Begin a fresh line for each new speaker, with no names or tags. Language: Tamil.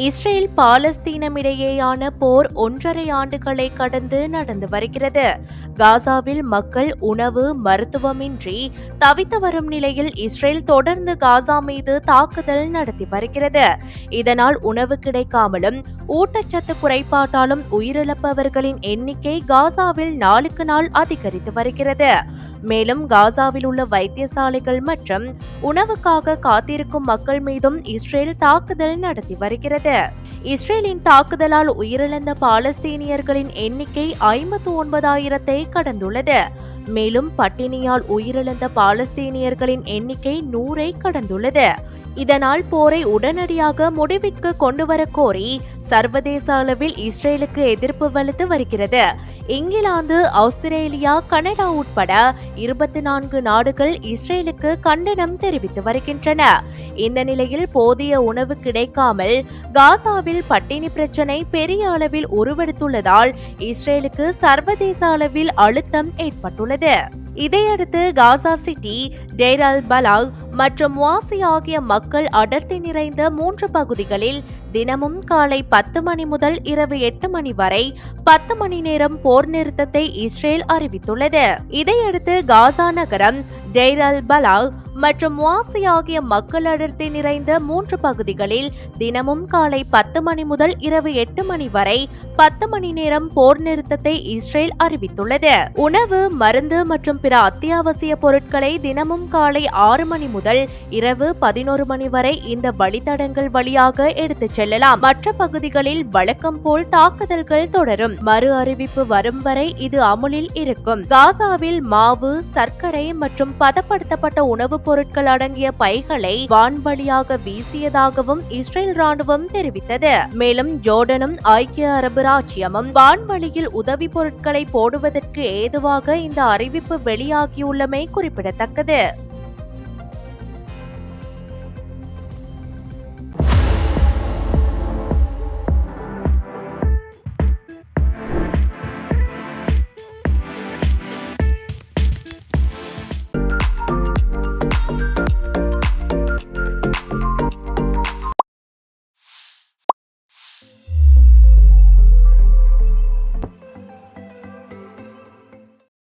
இஸ்ரேல் பாலஸ்தீனம் இடையேயான போர் ஒன்றரை ஆண்டுகளை கடந்து நடந்து வருகிறது. காசாவில் மக்கள் உணவு மருத்துவமின்றி தவித்து வரும் நிலையில் இஸ்ரேல் தொடர்ந்து காசா மீது தாக்குதல் நடத்தி வருகிறது. இதனால் உணவு கிடைக்காமலும் ஊட்டச்சத்து குறைபாட்டாலும் உயிரிழப்பவர்களின் எண்ணிக்கை காசாவில் நாளுக்கு நாள் அதிகரித்து வருகிறது. மேலும் காசாவில் உள்ள வைத்தியசாலைகள் மற்றும் உணவுக்காக காத்திருக்கும் மக்கள் மீதும் இஸ்ரேல் தாக்குதல் நடத்தி வருகிறது. இஸ்ரேலின் தாக்குதலால் உயிரிழந்த பாலஸ்தீனியர்களின் எண்ணிக்கை ஐம்பத்து ஒன்பதாயிரத்தை கடந்துள்ளது. மேலும் பட்டினியால் உயிரிழந்த பாலஸ்தீனியர்களின் எண்ணிக்கை நூறை கடந்துள்ளது. இதனால் போரை உடனடியாக முடிவிற்கு கொண்டுவர கோரி சர்வதேச அளவில் இஸ்ரேலுக்கு எதிர்ப்பு வலுத்து வருகிறது. இங்கிலாந்து ஆஸ்திரேலியா கனடா உட்பட இருபத்தி நான்கு நாடுகள் இஸ்ரேலுக்கு கண்டனம் தெரிவித்து வருகின்றன. இந்த நிலையில் போதிய உணவு கிடைக்காமல் காசாவில் பட்டினி பிரச்சினை பெரிய அளவில் உருவெடுத்துள்ளதால் இஸ்ரேலுக்கு சர்வதேச அளவில் அழுத்தம் ஏற்பட்டுள்ளது. இதையடுத்து காசா சிட்டி டேர் அல் பலாக் மற்றும் வாசி ஆகிய மக்கள் அடர்த்தி நிறைந்த மூன்று பகுதிகளில் தினமும் காலை பத்து மணி முதல் இரவு எட்டு மணி வரை பத்து மணி நேரம் போர் நிறுத்தத்தை இஸ்ரேல் அறிவித்துள்ளது. இதையடுத்து காசா நகரம் டெய்ர் அல் பலாக் மற்றும் வாசி ஆகிய மக்கள் அடர்த்தி நிறைந்த மூன்று பகுதிகளில் தினமும் காலை பத்து மணி முதல் இரவு எட்டு மணி வரை பத்து மணி நேரம் போர் நிறுத்தத்தை இஸ்ரேல் அறிவித்துள்ளது. உணவு மருந்து மற்றும் பிற அத்தியாவசிய பொருட்களை தினமும் காலை ஆறு மணி முதல் இரவு பதினோரு மணி வரை இந்த வழித்தடங்கள் வழியாக எடுத்துச் செல்லலாம். மற்ற பகுதிகளில் வழக்கம் போல் தாக்குதல்கள் தொடரும். மறு அறிவிப்பு வரும் வரை இது அமுலில் இருக்கும். காசாவில் மாவு சர்க்கரை மற்றும் பதப்படுத்தப்பட்ட உணவுப் பொருட்கள் அடங்கிய பைகளை வான்வழியாக வீசியதாகவும் இஸ்ரேல் ராணுவம் தெரிவித்தது. மேலும் ஜோர்டனும் ஐக்கிய அரபு ராச்சியமும் வான்வழியில் உதவி பொருட்களை போடுவதற்கு ஏதுவாக இந்த அறிவிப்பு வெளியாகியுள்ளமை குறிப்பிடத்தக்கது.